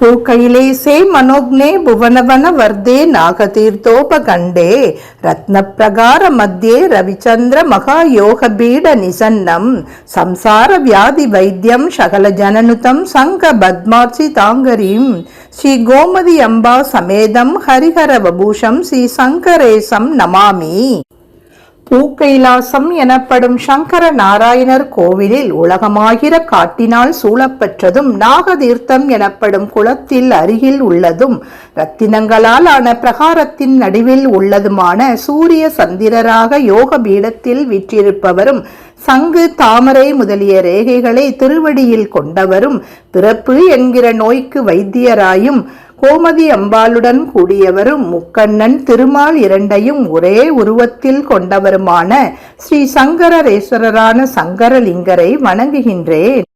பூக்கையிலேசே மனோக்னே புவனவன வர்தே நாகதீர்த்தோபகண்டே ரத்னப்பிரகார மத்தியே ரவிச்சந்திர மகாயோகபீட நிசன்னம். சம்சார வியாதி வைத்தியம் சகல ஜனனுதம் சங்க பத்மாட்சி தாங்கரீம். ஸ்ரீ கோமதி அம்பா சமேதம் ஹரிஹர வபூஷம் ஸ்ரீ சங்கரேசம் நமாமி. பூக்கைலாசம் எனப்படும் சங்கர நாராயணர் கோவிலில் உலகமாகிற காட்டினால் சூழப்பெற்றதும் நாகதீர்த்தம் எனப்படும் குளத்தில் அருகில் உள்ளதும் ரத்தினங்களால் ஆன பிரகாரத்தின் நடுவில் உள்ளதுமான சூரிய சந்திரராக யோக பீடத்தில் விற்றிருப்பவரும் சங்கு தாமரை முதலிய ரேகைகளை திருவடியில் கொண்டவரும் பிறப்பு என்கிற நோய்க்கு வைத்தியராயும் கோமதி அம்பாளுடன் கூடியவரும் முக்கண்ணன் திருமால் இரண்டையும் ஒரே உருவத்தில் கொண்டவருமான ஸ்ரீ சங்கரேஸ்வரரான சங்கரலிங்கரை வணங்குகின்றேன்.